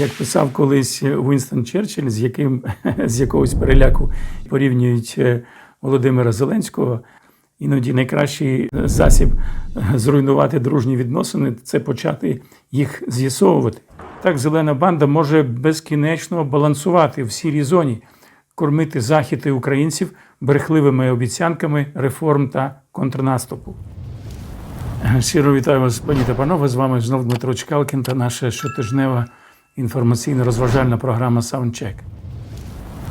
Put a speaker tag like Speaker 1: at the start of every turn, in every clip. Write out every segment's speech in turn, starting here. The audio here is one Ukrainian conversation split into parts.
Speaker 1: Як писав колись Вінстон Черчилль, з яким з якогось переляку порівнюють е, Володимира Зеленського, іноді найкращий засіб зруйнувати дружні відносини це почати їх з'ясовувати. Так, зелена банда може безкінечно балансувати в сірій зоні, кормити захід українців брехливими обіцянками реформ та контрнаступу. Щиро вітаю вас, пані та панове. З вами знов Дмитро Чкалкін та наша щотижнева інформаційно-розважальна програма Саундчек.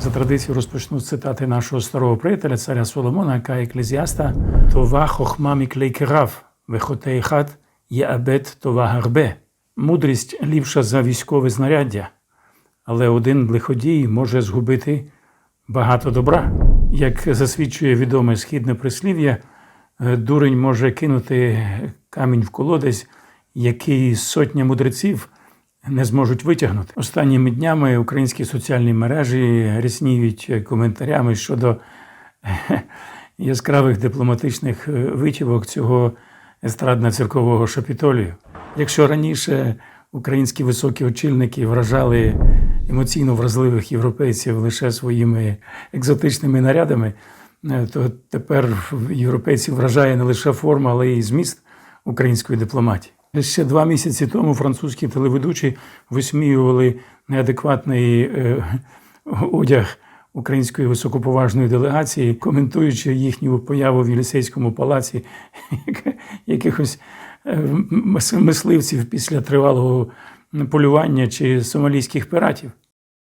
Speaker 1: За традицією розпочну з цитати нашого старого приятеля, царя Соломона, яка еклезіаста Това хохма міклей керав, хат є абет това гарбе. Мудрість ліпша за військове знаряддя, але один лиходій може згубити багато добра. Як засвідчує відоме східне прислів'я, е, дурень може кинути камінь в колодязь, який сотня мудреців не зможуть витягнути. Останніми днями українські соціальні мережі рясніють коментарями щодо яскравих дипломатичних е, витівок цього естрадно-циркового шапітолію. Якщо раніше українські високі очільники вражали емоційно вразливих європейців лише своїми екзотичними нарядами, е, то тепер європейців вражає не лише форма, але й зміст української дипломатії. Ще два місяці тому французькі телеведучі висміювали неадекватний е, одяг української високоповажної делегації, коментуючи їхню появу в Єлісейському палаці якихось е, мисливців після тривалого полювання чи сомалійських піратів.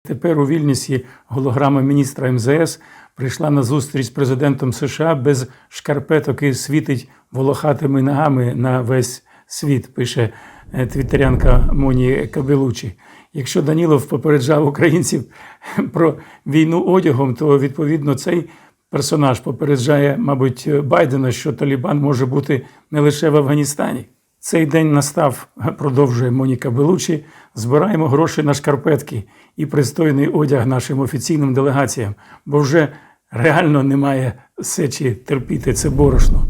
Speaker 1: Тепер у Вільнюсі голограма міністра МЗС прийшла на зустріч з президентом США без шкарпеток і світить волохатими ногами на весь світ, пише е, твіттерянка Моні Кабелучі. Якщо Данілов попереджав українців про війну одягом, то відповідно цей персонаж попереджає, мабуть, Байдена, що Талібан може бути не лише в Афганістані. Цей день настав, продовжує Моніка Белучі. Збираємо гроші на шкарпетки і пристойний одяг нашим офіційним делегаціям, бо вже реально немає сечі терпіти це борошно.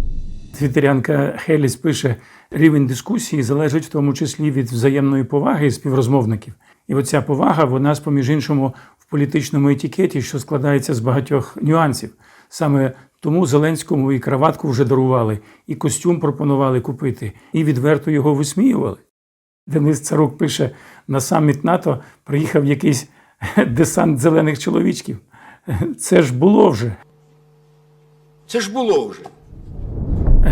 Speaker 1: Твіттерянка Хеліс пише: рівень дискусії залежить в тому числі від взаємної поваги співрозмовників. І оця повага, вона, з поміж іншому, в політичному етикеті, що складається з багатьох нюансів. Саме тому Зеленському і краватку вже дарували, і костюм пропонували купити, і відверто його висміювали. Денис Царук пише: на саміт НАТО приїхав якийсь десант зелених чоловічків. Це ж було вже.
Speaker 2: Це ж було вже.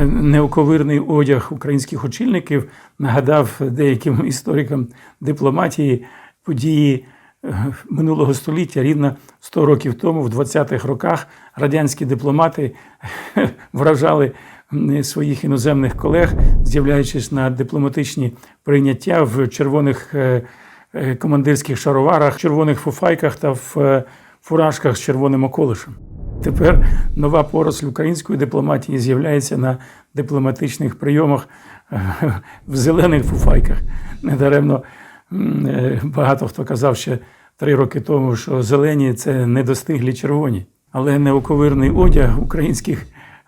Speaker 1: Неоковирний одяг українських очільників нагадав деяким історикам дипломатії події е, минулого століття. Рівно 100 років тому, в 20-х роках, радянські дипломати вражали своїх іноземних колег, з'являючись на дипломатичні прийняття в червоних е, е, командирських шароварах, червоних фуфайках та в е, фуражках з червоним околишем. Тепер нова поросль української дипломатії з'являється на дипломатичних прийомах в зелених фуфайках. Недаремно е, багато хто казав ще три роки тому, що зелені це недостиглі червоні. Але неоковирний одяг українських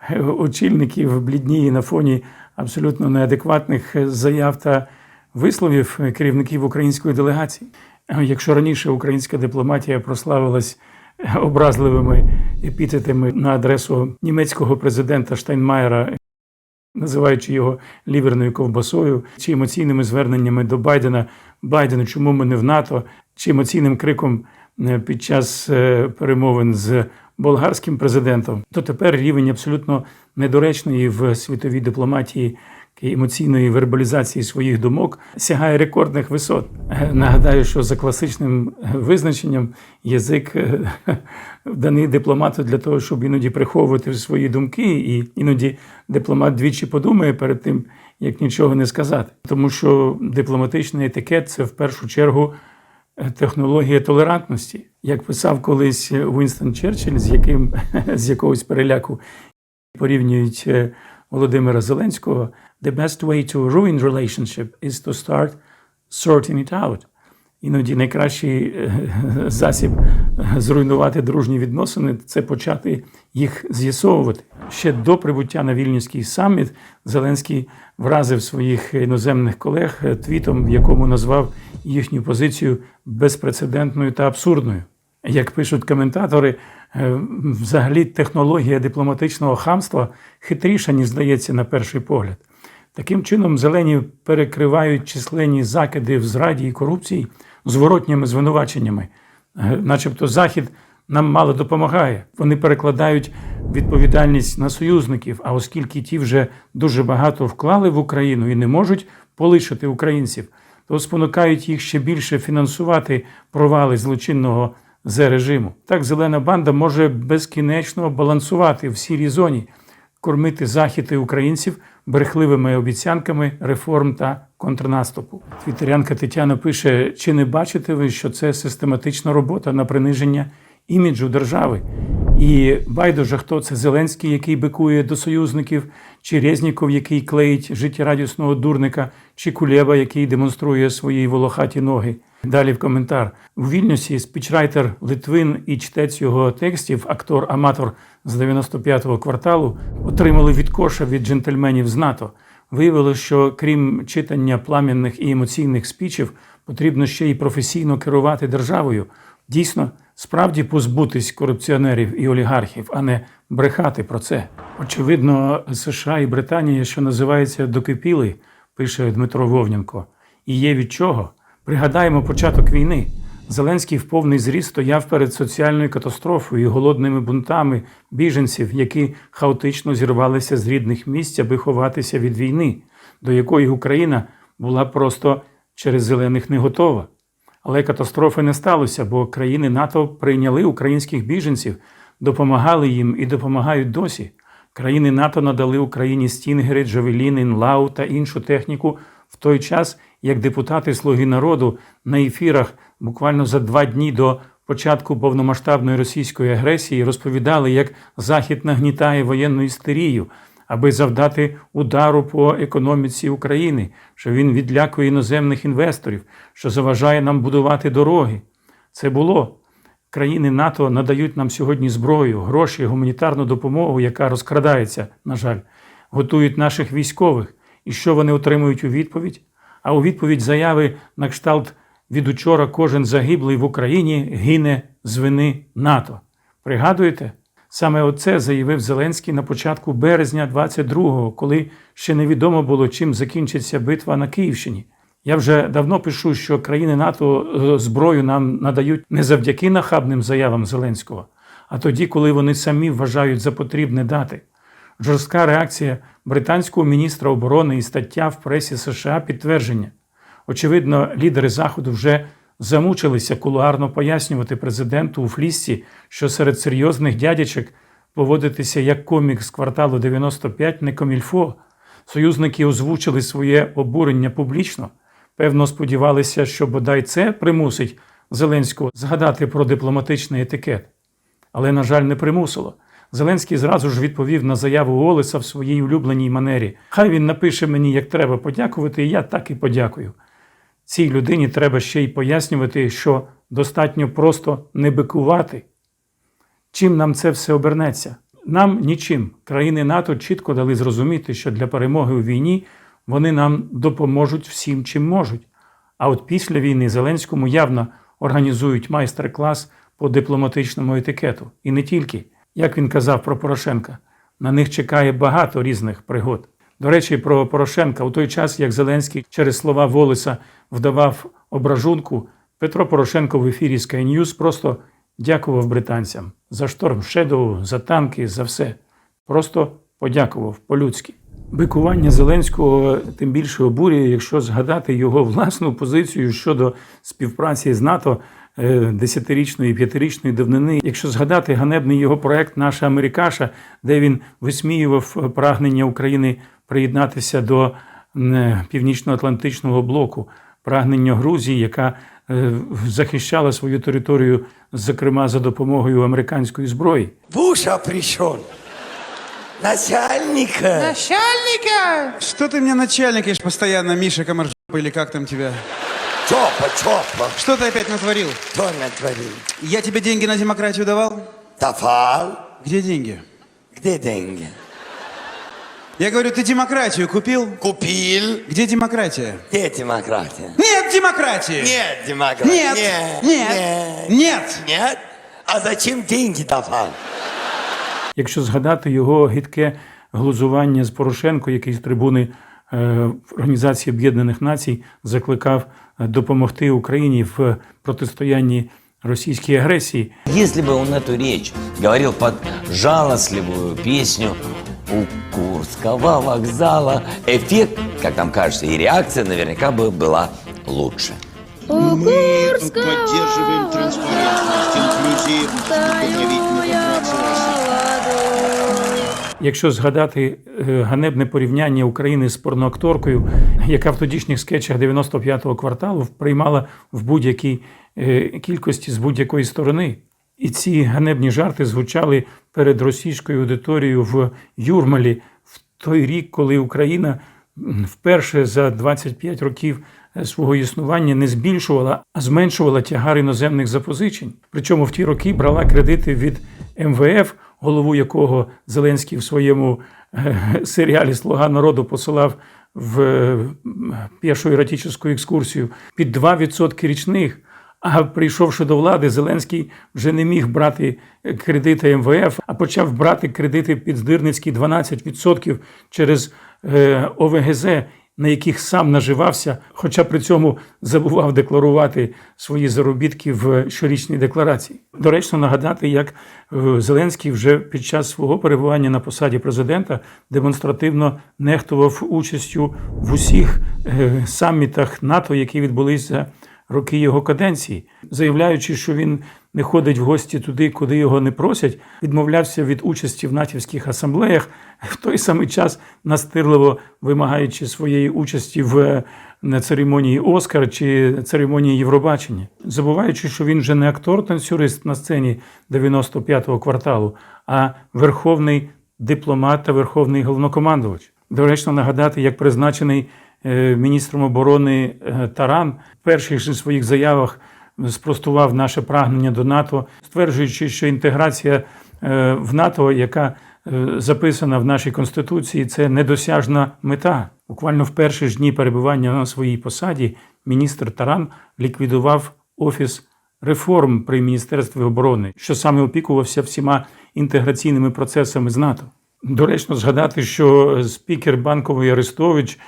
Speaker 1: е, очільників блідніє на фоні абсолютно неадекватних заяв та висловів керівників української делегації. Якщо раніше українська дипломатія прославилась образливими епітетами на адресу німецького президента Штайнмаєра, називаючи його ліверною ковбасою, чи емоційними зверненнями до Байдена. Байдену, чому ми не в НАТО, чи емоційним криком е, під час е, перемовин з болгарським президентом, то тепер рівень абсолютно недоречної в світовій дипломатії емоційної вербалізації своїх думок сягає рекордних висот. Нагадаю, що за класичним визначенням язик е, даний дипломату для того, щоб іноді приховувати свої думки, і іноді дипломат двічі подумає перед тим, як нічого не сказати. Тому що дипломатичний етикет це в першу чергу технологія толерантності. Як писав колись Вінстон Черчилль, з яким з якогось переляку порівнюють е, Володимира Зеленського, the best way to ruin relationship is to start sorting it out. Іноді найкращий е, засіб зруйнувати дружні відносини це почати їх з'ясовувати. Ще до прибуття на Вільнюський саміт Зеленський вразив своїх іноземних колег е, твітом, в якому назвав їхню позицію безпрецедентною та абсурдною. Як пишуть коментатори, е, взагалі технологія дипломатичного хамства хитріша, ніж здається на перший погляд. Таким чином, зелені перекривають численні закиди в зраді і корупції зворотніми звинуваченнями, Е, начебто Захід нам мало допомагає. Вони перекладають відповідальність на союзників. А оскільки ті вже дуже багато вклали в Україну і не можуть полишити українців, то спонукають їх ще більше фінансувати провали злочинного з режиму. Так зелена банда може безкінечно балансувати в сірій зоні, кормити захід українців брехливими обіцянками реформ та контрнаступу. Твітерянка Тетяна пише: чи не бачите ви, що це систематична робота на приниження іміджу держави? І байдуже, хто це Зеленський, який бикує до союзників, чи Резніков, який клеїть життєрадісного дурника, чи Кулєба, який демонструє свої волохаті ноги. Далі в коментар у Вільнюсі спічрайтер Литвин і чтець його текстів, актор-аматор з 95-го кварталу, отримали відкоша від джентльменів з НАТО. Виявилося, що крім читання пламенних і емоційних спічів, потрібно ще й професійно керувати державою. Дійсно, справді позбутись корупціонерів і олігархів, а не брехати про це. Очевидно, США і Британія, що називається, докипіли, пише Дмитро Вовненко. І є від чого. Пригадаємо початок війни. Зеленський в повний зріст стояв перед соціальною катастрофою і голодними бунтами біженців, які хаотично зірвалися з рідних місць, аби ховатися від війни, до якої Україна була просто через зелених не готова. Але катастрофи не сталося, бо країни НАТО прийняли українських біженців, допомагали їм і допомагають досі. Країни НАТО надали Україні стінгери, джавеліни, нлау та іншу техніку в той час, як депутати Слуги народу на ефірах буквально за два дні до початку повномасштабної російської агресії розповідали, як Захід нагнітає воєнну істерію, аби завдати удару по економіці України, що він відлякує іноземних інвесторів, що заважає нам будувати дороги. Це було. Країни НАТО надають нам сьогодні зброю, гроші, гуманітарну допомогу, яка розкрадається, на жаль, готують наших військових. І що вони отримують у відповідь? А у відповідь заяви на кшталт від учора кожен загиблий в Україні гине з вини НАТО. Пригадуєте? Саме оце заявив Зеленський на початку березня 22-го, коли ще невідомо було, чим закінчиться битва на Київщині. Я вже давно пишу, що країни НАТО е, зброю нам надають не завдяки нахабним заявам Зеленського, а тоді, коли вони самі вважають за потрібне дати. Жорстка реакція британського міністра оборони і стаття в пресі США підтвердження. Очевидно, лідери Заходу вже замучилися кулуарно пояснювати президенту у флісці, що серед серйозних дядячок поводитися як комік з кварталу 95 не комільфо. Союзники озвучили своє обурення публічно. Певно, сподівалися, що бодай це примусить Зеленського згадати про дипломатичний етикет. Але, на жаль, не примусило. Зеленський зразу ж відповів на заяву Олеса в своїй улюбленій манері. Хай він напише мені, як треба подякувати, і я так і подякую. Цій людині треба ще й пояснювати, що достатньо просто не бикувати. Чим нам це все обернеться? Нам нічим. Країни НАТО чітко дали зрозуміти, що для перемоги у війні вони нам допоможуть всім, чим можуть. А от після війни Зеленському явно організують майстер-клас по дипломатичному етикету. І не тільки, як він казав про Порошенка, на них чекає багато різних пригод. До речі, про Порошенка у той час, як Зеленський через слова Волеса вдавав ображунку, Петро Порошенко в ефірі Sky News просто дякував британцям за шторм Шедоу, за танки, за все. Просто подякував по-людськи. Бикування Зеленського тим більше обурює, якщо згадати його власну позицію щодо співпраці з НАТО е, десятирічної, п'ятирічної давнини. Якщо згадати ганебний його проект Наша Америкаша, де він висміював прагнення України приєднатися до м, Північно-Атлантичного блоку, прагнення Грузії, яка е, захищала свою територію, зокрема за допомогою американської зброї.
Speaker 3: Буша пришел. Начальника.
Speaker 4: Начальника!
Speaker 5: Что ты мне начальникаешь постоянно, Миша Комаржопа, или как там тебя?
Speaker 3: Чопа, чопа.
Speaker 5: Что ты опять натворил?
Speaker 3: Кто натворил?
Speaker 5: Я тебе деньги на демократию давал?
Speaker 3: Давал.
Speaker 5: Где деньги?
Speaker 3: Где деньги?
Speaker 5: Я говорю, ты демократию купил?
Speaker 3: Купил.
Speaker 5: Где демократия?
Speaker 3: Где демократия?
Speaker 5: Нет демократии?
Speaker 3: Нет, демократия.
Speaker 5: Нет,
Speaker 3: Нет.
Speaker 5: нет,
Speaker 3: Нет.
Speaker 5: нет.
Speaker 3: Нет? А зачем деньги давал?
Speaker 1: Якщо згадати його гидке глузування з Порошенко, який з трибуни е, Організації Об'єднаних Націй закликав е, допомогти Україні в протистоянні російській агресії.
Speaker 6: Если бы он эту речь говорил под жалостливую песню у Курского вокзала, эффект, как нам кажется, и реакция наверняка бы была лучше.
Speaker 7: Мы поддерживаем транспарентность, инклюзивность, обновительный процесс.
Speaker 1: Якщо згадати е, ганебне порівняння України з порноакторкою, яка в тодішніх скетчах 95-го кварталу приймала в будь-якій е, кількості з будь-якої сторони. І ці ганебні жарти звучали перед російською аудиторією в Юрмалі в той рік, коли Україна вперше за 25 років е, свого існування не збільшувала, а зменшувала тягар іноземних запозичень. Причому в ті роки брала кредити від МВФ, голову якого Зеленський в своєму е, серіалі Слуга народу посилав в першу еротичну екскурсію під 2% річних. А прийшовши до влади, Зеленський вже не міг брати кредити МВФ, а почав брати кредити під здирницькі 12% через е, ОВГЗ, на яких сам наживався, хоча при цьому забував декларувати свої заробітки в щорічній декларації. Доречно нагадати, як е, Зеленський вже під час свого перебування на посаді президента демонстративно нехтував участю в усіх е, самітах НАТО, які відбулися роки його каденції, заявляючи, що він не ходить в гості туди, куди його не просять, відмовлявся від участі в натівських асамблеях, в той самий час настирливо вимагаючи своєї участі в церемонії Оскар чи церемонії Євробачення, забуваючи, що він вже не актор-танцюрист на сцені 95-го кварталу, а верховний дипломат та верховний головнокомандувач. Доречно нагадати, як призначений е, міністром оборони е, Таран в перших же своїх заявах спростував наше прагнення до НАТО, стверджуючи, що інтеграція е, в НАТО, яка е, записана в нашій конституції, це недосяжна мета. Буквально в перші ж дні перебування на своїй посаді міністр Таран ліквідував офіс реформ при міністерстві оборони, що саме опікувався всіма інтеграційними процесами з НАТО. Доречно згадати, що спікер банкової Арестович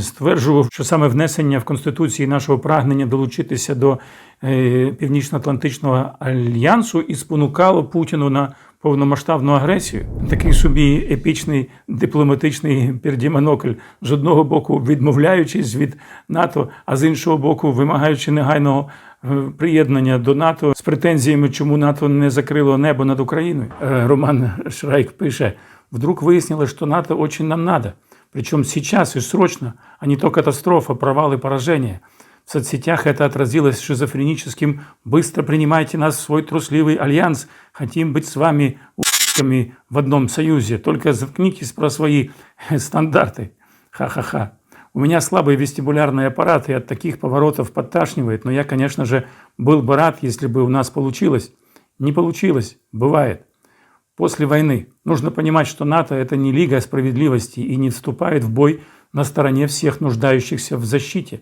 Speaker 1: стверджував, що саме внесення в конституції нашого прагнення долучитися до е, Північно-Атлантичного альянсу і спонукало Путіну на повномасштабну агресію. Такий собі епічний дипломатичний пердімонокль, з одного боку відмовляючись від НАТО, а з іншого боку, вимагаючи негайного е, приєднання до НАТО з претензіями, чому НАТО не закрило небо над Україною. Е, Роман Шрайк пише: вдруг выяснилось, что НАТО очень нам надо. Причем сейчас и срочно, а не то катастрофа, провал и поражение. В соцсетях это отразилось шизофреническим «Быстро принимайте нас в свой трусливый альянс, хотим быть с вами у**ками в одном союзе, только заткнитесь про свои стандарты». Ха-ха-ха. У меня слабый вестибулярный аппарат, и от таких поворотов подташнивает, но я, конечно же, был бы рад, если бы у нас получилось. Не получилось, бывает. После войны нужно понимать, что НАТО – это не Лига справедливости и не вступает в бой на стороне всех нуждающихся в защите.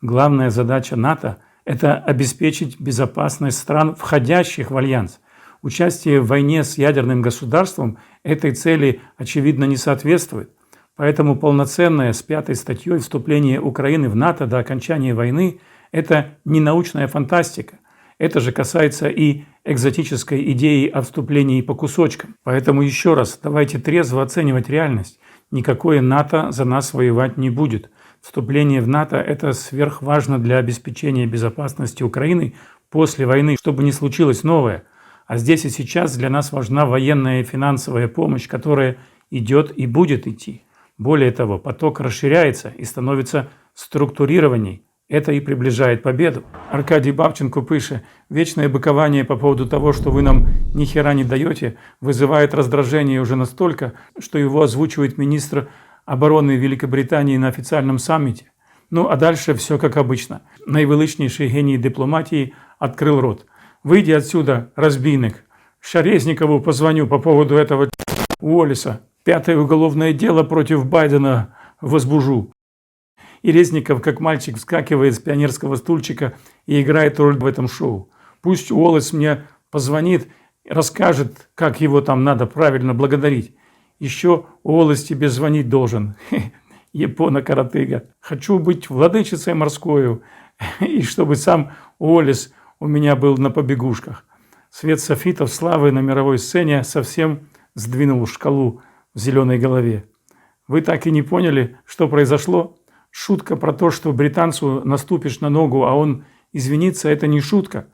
Speaker 1: Главная задача НАТО – это обеспечить безопасность стран, входящих в Альянс. Участие в войне с ядерным государством этой цели, очевидно, не соответствует. Поэтому полноценное с пятой статьей вступление Украины в НАТО до окончания войны – это не научная фантастика. Это же касается и экзотической идеи о вступлении по кусочкам. Поэтому еще раз, давайте трезво оценивать реальность. Никакое НАТО за нас воевать не будет. Вступление в НАТО – это сверхважно для обеспечения безопасности Украины после войны, чтобы не случилось новое. А здесь и сейчас для нас важна военная и финансовая помощь, которая идет и будет идти. Более того, поток расширяется и становится структурированней. Это и приближает победу. Аркадий Бабченко пише, вечное быкование по поводу того, что вы нам ни хера не даете, вызывает раздражение уже настолько, что его озвучивает министр обороны Великобритании на официальном саммите. Ну, а дальше все как обычно. Наивеличнейший гений дипломатии открыл рот. «Выйди отсюда, разбийник. Шарезникову позвоню по поводу этого Уоллиса. Пятое уголовное дело против Байдена возбужу». И Резников, как мальчик, вскакивает с пионерского стульчика и играет роль в этом шоу. Пусть Уоллес мне позвонит, расскажет, как его там надо правильно благодарить. Еще Уоллес тебе звонить должен. Япона-каратыга. Хочу быть владычицей морскою, и чтобы сам Уоллес у меня был на побегушках. Свет софитов славы на мировой сцене совсем сдвинул шкалу в зеленой голове. Вы так и не поняли, что произошло? Шутка про то, что британцу наступишь на ногу, а он извинится, это не шутка.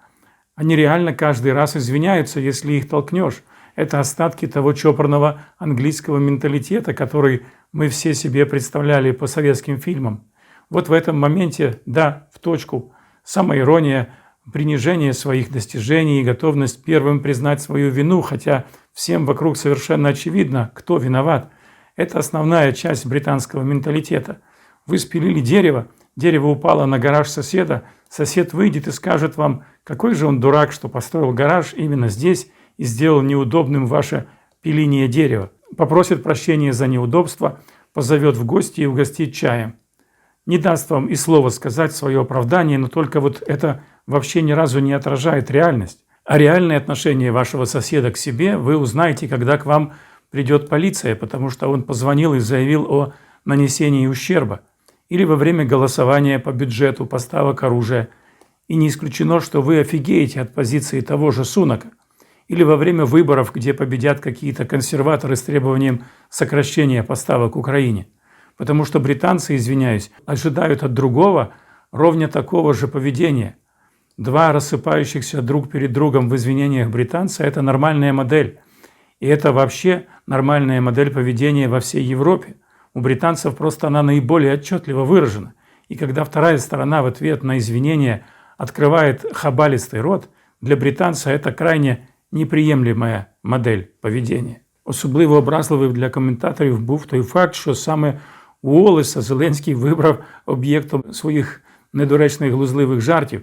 Speaker 1: Они реально каждый раз извиняются, если их толкнешь. Это остатки того чопорного английского менталитета, который мы все себе представляли по советским фильмам. Вот в этом моменте, да, в точку, самоирония, принижение своих достижений и готовность первым признать свою вину, хотя всем вокруг совершенно очевидно, кто виноват. Это основная часть британского менталитета. Вы спилили дерево, дерево упало на гараж соседа, сосед выйдет и скажет вам, какой же он дурак, что построил гараж именно здесь и сделал неудобным ваше пиление дерева. Попросит прощения за неудобство, позовет в гости и угостит чаем. Не даст вам и слова сказать свое оправдание, но только вот это вообще ни разу не отражает реальность. А реальное отношение вашего соседа к себе вы узнаете, когда к вам придет полиция, потому что он позвонил и заявил о нанесении ущерба. Или во время голосования по бюджету поставок оружия. И не исключено, что вы офигеете от позиции того же Сунака. Или во время выборов, где победят какие-то консерваторы с требованием сокращения поставок Украине. Потому что британцы, извиняюсь, ожидают от другого ровня такого же поведения. Два рассыпающихся друг перед другом в извинениях британца – это нормальная модель. И это вообще нормальная модель поведения во всей Европе. У британцев просто она наиболее отчетливо выражена. И когда вторая сторона в ответ на извинения открывает хабалистый рот, для британца это крайне неприємлема модель поведіння. Особливо образливим для коментаторів був той факт, що саме Уоллеса Зеленський вибрав об'єктом своїх недоречних глузливих жартів.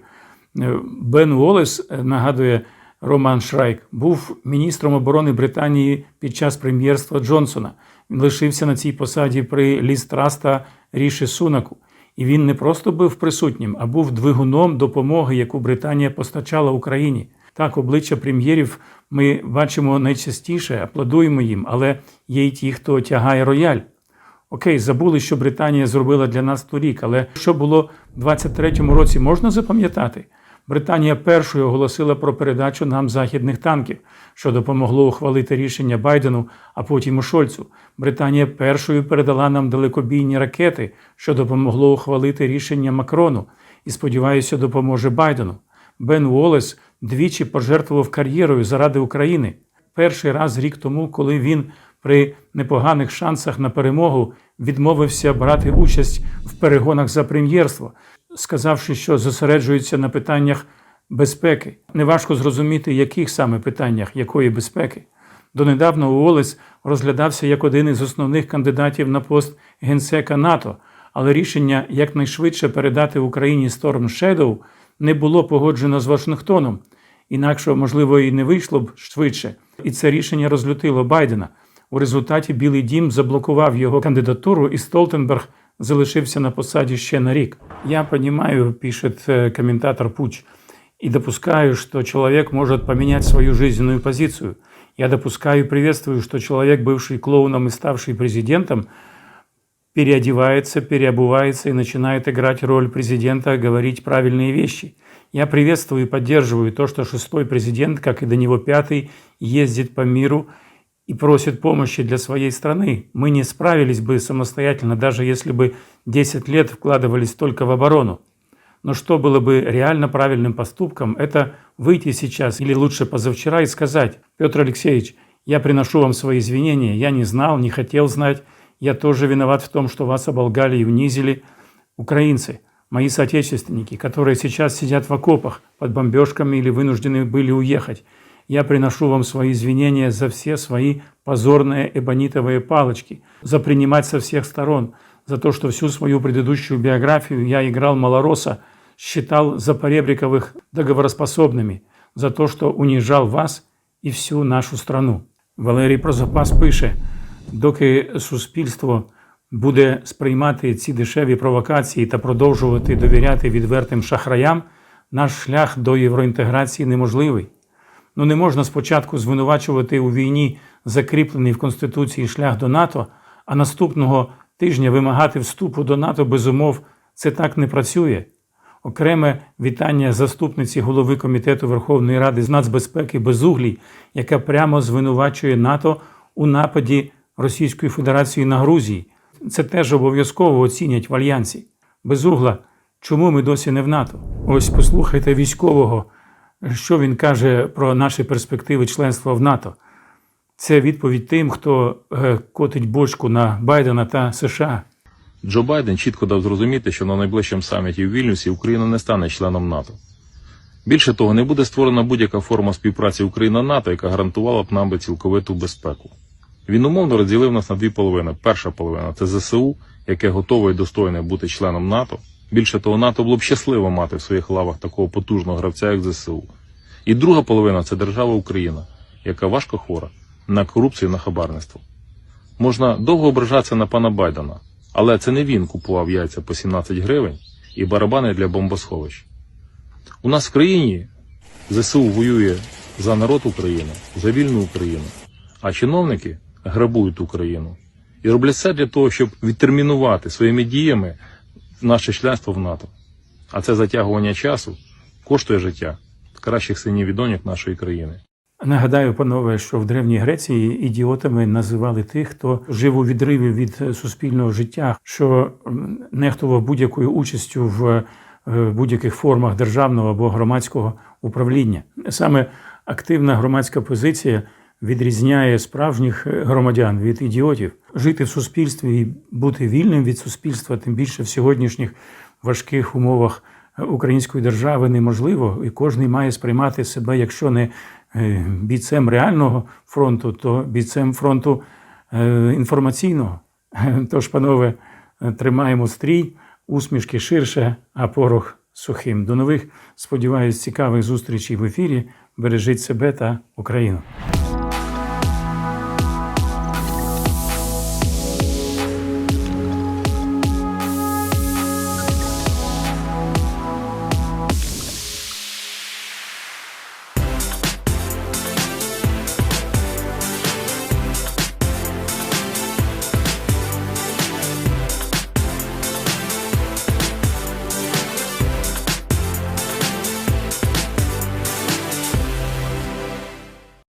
Speaker 1: Е, Бен Уоллес, е, нагадує Роман Шрайк, був міністром оборони Британії під час прем'єрства Джонсона. Лишився на цій посаді при Лістрас та Ріші Сунаку. І він не просто був присутнім, а був двигуном допомоги, яку Британія постачала Україні. Так, обличчя прем'єрів ми бачимо найчастіше, аплодуємо їм, але є й ті, хто тягає рояль. Окей, забули, що Британія зробила для нас торік, але що було в 23-му році, можна запам'ятати? Британія першою оголосила про передачу нам західних танків, що допомогло ухвалити рішення Байдену, а потім і Шольцу. Британія першою передала нам далекобійні ракети, що допомогло ухвалити рішення Макрону, і сподіваюся, допоможе Байдену. Бен Уоллес двічі пожертвував кар'єрою заради України. Перший раз рік тому, коли він при непоганих шансах на перемогу відмовився брати участь в перегонах за прем'єрство, сказавши, що зосереджується на питаннях безпеки. Неважко зрозуміти, яких саме питаннях, якої безпеки. Донедавна Уоллес розглядався як один із основних кандидатів на пост генсека НАТО, але рішення якнайшвидше передати Україні Storm Shadow не було погоджено з Вашингтоном. Інакше, можливо, і не вийшло б швидше. І це рішення розлютило Байдена. У результаті Білий Дім заблокував його кандидатуру, і Столтенберг залишився на посаді ще на рік. Я понимаю, пишет э, комментатор Пуч, и допускаю, что человек может поменять свою жизненную позицию. Я допускаю и приветствую, что человек, бывший клоуном и ставший президентом, переодевается, переобувается и начинает играть роль президента, говорить правильные вещи. Я приветствую и поддерживаю то, что шестой президент, как и до него пятый, ездит по миру и просит помощи для своей страны. Мы не справились бы самостоятельно, даже если бы 10 лет вкладывались только в оборону. Но что было бы реально правильным поступком, это выйти сейчас или лучше позавчера и сказать, Петр Алексеевич, я приношу вам свои извинения, я не знал, не хотел знать, я тоже виноват в том, что вас оболгали и унизили украинцы, мои соотечественники, которые сейчас сидят в окопах под бомбежками или вынуждены были уехать. Я приношу вам свои извинения за все свои позорные эбонитовые палочки, за принимать со всех сторон, за то, что всю свою предыдущую биографию я играл малороса, считал запоребриковых договороспособными, за то, что унижал вас і всю нашу страну. Валерій про запас пише: доки суспільство буде сприймати ці дешеві провокації та продовжувати довіряти відвертим шахраям, наш шлях до євроінтеграції неможливий. Ну не можна спочатку звинувачувати у війні закріплений в Конституції шлях до НАТО, а наступного тижня вимагати вступу до НАТО без умов. Це так не працює. Окреме вітання заступниці голови Комітету Верховної Ради з нацбезпеки Безуглій, яка прямо звинувачує НАТО у нападі Російської Федерації на Грузії. Це теж обов'язково оцінять в альянсі. Безугла, чому ми досі не в НАТО? Ось послухайте військового, що він каже про наші перспективи членства в НАТО. Це відповідь тим, хто е, котить бочку на Байдена та США.
Speaker 8: Джо Байден чітко дав зрозуміти, що на найближчому саміті в Вільнюсі Україна не стане членом НАТО. Більше того, не буде створена будь-яка форма співпраці Україна-НАТО, яка гарантувала б нам би цілковиту безпеку. Він умовно розділив нас на дві половини. Перша половина це ЗСУ, яке готове і достойне бути членом НАТО. Більше того, НАТО було б щасливо мати в своїх лавах такого потужного гравця, як ЗСУ. І друга половина це держава Україна, яка важко хвора на корупцію на хабарництво. Можна довго ображатися на пана Байдена, але це не він купував яйця по 17 гривень і барабани для бомбосховищ. У нас в країні ЗСУ воює за народ України, за вільну Україну, а чиновники грабують Україну і роблять все для того, щоб відтермінувати своїми діями наше членство в НАТО. А це затягування часу коштує життя кращих синів і доньок нашої країни.
Speaker 1: Нагадаю, панове, що в Древній Греції ідіотами називали тих, хто жив у відриві від суспільного життя, що нехтував будь-якою участю в е, будь-яких формах державного або громадського управління. Саме активна громадська позиція відрізняє справжніх громадян від ідіотів. Жити в суспільстві і бути вільним від суспільства, тим більше в сьогоднішніх важких умовах української держави неможливо, і кожен має сприймати себе, якщо не е, бійцем реального фронту, то бійцем фронту е, інформаційного. Тож, панове, тримаємо стрій, усмішки ширше, а порох сухим. До нових, сподіваюсь, цікавих зустрічей в ефірі. Бережіть себе та Україну.